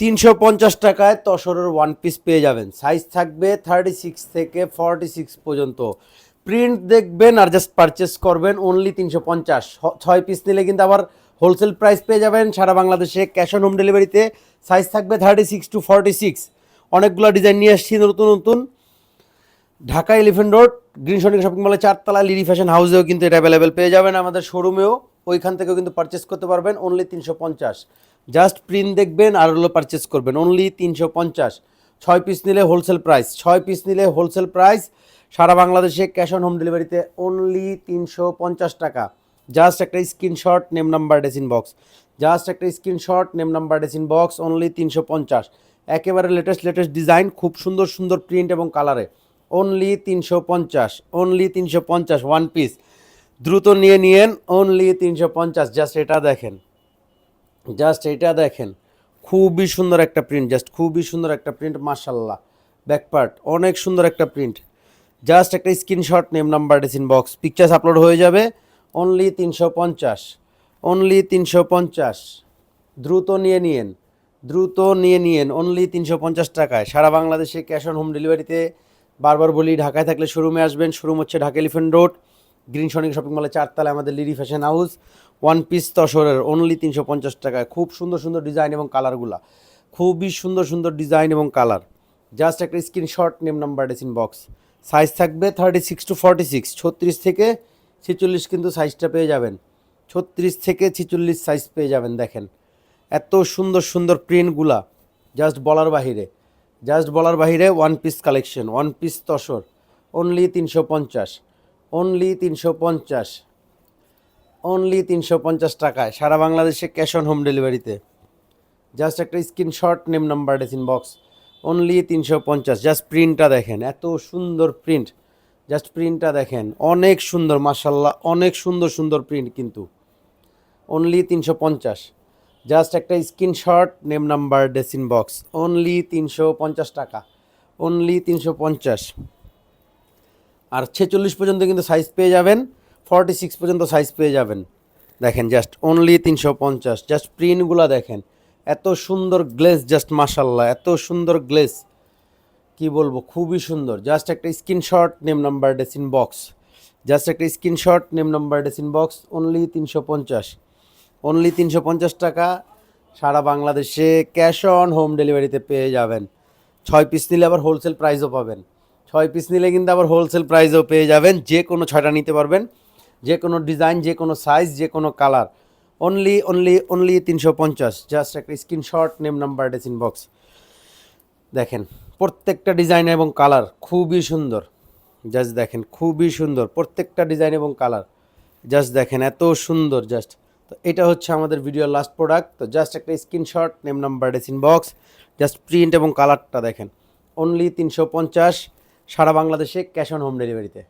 তিনশো পঞ্চাশ টাকায় তসরের ওয়ান পিস পেয়ে যাবেন। সাইজ থাকবে থার্টি সিক্স থেকে ফর্টি সিক্স পর্যন্ত। প্রিন্ট দেখবেন আর জাস্ট পারচেস করবেন অনলি তিনশো পঞ্চাশ। ছয় পিস নিলে কিন্তু আবার হোলসেল প্রাইস পেয়ে যাবেন সারা বাংলাদেশে ক্যাশ অন হোম ডেলিভারিতে সাইজ থাকবে thirty six to forty six অনেকগুলো ডিজাইন নিয়ে আসছি নতুন নতুন Dhaka elephant road green sonic shopping মলে চারতলা লিরি ফ্যাশন হাউসেও কিন্তু এটা অ্যাভেলেবেল পেয়ে যাবেন আমাদের শোরুমেও ওইখান থেকেও কিন্তু পারচেস করতে পারবেন অনলি তিনশো পঞ্চাশ। জাস্ট প্রিন্ট দেখবেন আর হলো পারচেস করবেন। অনলি তিনশো পঞ্চাশ। ছয় পিস নিলে হোলসেল প্রাইস ছয় পিস নিলে হোলসেল প্রাইস সারা বাংলাদেশে ক্যাশ অন হোম ডেলিভারিতে অনলি তিনশো পঞ্চাশ টাকা। জাস্ট একটা স্ক্রিনশট নেম নাম্বার ডেসিন বক্স জাস্ট একটা স্ক্রিনশট নেম নাম্বার ডেসিন বক্স অনলি তিনশো পঞ্চাশ। একেবারে লেটেস্ট লেটেস্ট ডিজাইন খুব সুন্দর সুন্দর প্রিন্ট এবং কালারে অনলি তিনশো পঞ্চাশ। অনলি তিনশো পঞ্চাশ ওয়ান পিস দ্রুত নিয়ে নিয়েন অনলি তিনশো পঞ্চাশ। জাস্ট এটা দেখেন। জাস্ট এটা দেখেন, খুবই সুন্দর একটা প্রিন্ট জাস্ট খুবই সুন্দর একটা প্রিন্ট মার্শাল্লাহ ব্যাকপার্ট অনেক সুন্দর একটা প্রিন্ট জাস্ট একটা স্ক্রিনশট নেম নাম্বার ডিসিন বক্স পিকচার্স আপলোড হয়ে যাবে অনলি তিনশো পঞ্চাশ। অনলি তিনশো পঞ্চাশ। দ্রুত নিয়ে নিয়েন, দ্রুত নিয়ে নিয়েন অনলি তিনশো পঞ্চাশ টাকায়। সারা বাংলাদেশে ক্যাশ অন হোম ডেলিভারিতে বারবার বলি, ঢাকায় থাকলে শোরুমে আসবেন শোরুম হচ্ছে Dhaka elephant road green sonic shopping মলে চারতলায় আমাদের লিরি ফ্যাশন হাউস, ওয়ান পিস তসরের অনলি তিনশো পঞ্চাশ টাকায় খুব সুন্দর সুন্দর ডিজাইন এবং কালারগুলা। খুবই সুন্দর সুন্দর ডিজাইন এবং কালার। জাস্ট একটা স্ক্রিনশট, নেম নাম্বার ডেসিন বক্স। সাইজ থাকবে thirty six to forty six ছত্রিশ থেকে ছেচল্লিশ কিন্তু সাইজটা পেয়ে যাবেন। ছত্রিশ থেকে ছেচল্লিশ সাইজ পেয়ে যাবেন, দেখেন। এত সুন্দর সুন্দর প্রিন্টগুলা জাস্ট বলার বাহিরে। জাস্ট বলার বাহিরে one piece collection one piece tussar only তিনশো পঞ্চাশ। অনলি তিনশো পঞ্চাশ। অনলি তিনশো পঞ্চাশ টাকায়। সারা বাংলাদেশে ক্যাশ অন হোম ডেলিভারিতে জাস্ট একটা স্ক্রিনশট নেম নাম্বার ডেসিন বক্স অনলি তিনশো পঞ্চাশ। জাস্ট প্রিন্টটা দেখেন। এত সুন্দর প্রিন্ট জাস্ট প্রিন্টটা দেখেন। অনেক সুন্দর মার্শাল্লাহ অনেক সুন্দর সুন্দর প্রিন্ট কিন্তু। অনলি তিনশো পঞ্চাশ। জাস্ট একটা স্ক্রিনশট নেম নাম্বার ডেসিন বক্স অনলি তিনশো পঞ্চাশ টাকা। অনলি তিনশো পঞ্চাশ। আর ছেচল্লিশ পর্যন্ত কিন্তু সাইজ পেয়ে যাবেন ফর্টি সিক্স পর্যন্ত সাইজ পেয়ে যাবেন। দেখেন জাস্ট অনলি তিনশো পঞ্চাশ জাস্ট প্রিন্টগুলো দেখেন। এত সুন্দর গ্লেস জাস্ট মাসাল্লাহ এত সুন্দর গ্লেস কি বলব, খুবই সুন্দর। জাস্ট একটা স্ক্রিনশট নেম নাম্বার ডেসিন বক্স জাস্ট একটা স্ক্রিনশট নেম নাম্বার ডেসিন বক্স অনলি তিনশো পঞ্চাশ। অনলি তিনশো পঞ্চাশ টাকা, সারা বাংলাদেশে ক্যাশ অন হোম ডেলিভারিতে পেয়ে যাবেন। ছয় পিস নিলে আবার হোলসেল প্রাইসও পাবেন। ছয় পিস নিলে কিন্তু আবার হোলসেল প্রাইসও পেয়ে যাবেন। যে কোনো ছয়টা নিতে পারবেন। যে কোনো ডিজাইন যে কোনো সাইজ যে কোনো কালার অনলি অনলি অনলি তিনশো পঞ্চাশ। জাস্ট একটা স্ক্রিনশট নেম নাম্বার ডেসিন বক্স দেখেন, প্রত্যেকটা ডিজাইন এবং কালার খুবই সুন্দর। জাস্ট দেখেন, খুবই সুন্দর। প্রত্যেকটা ডিজাইন এবং কালার জাস্ট দেখেন, এত সুন্দর জাস্ট তো এটা হচ্ছে আমাদের ভিডিওর লাস্ট প্রোডাক্ট তো জাস্ট একটা স্ক্রিনশট নেম নাম্বার ডেসিন বক্স জাস্ট প্রিন্ট এবং কালারটা দেখেন। অনলি তিনশো পঞ্চাশ। সারা বাংলাদেশে ক্যাশ অন হোম ডেলিভারিতে।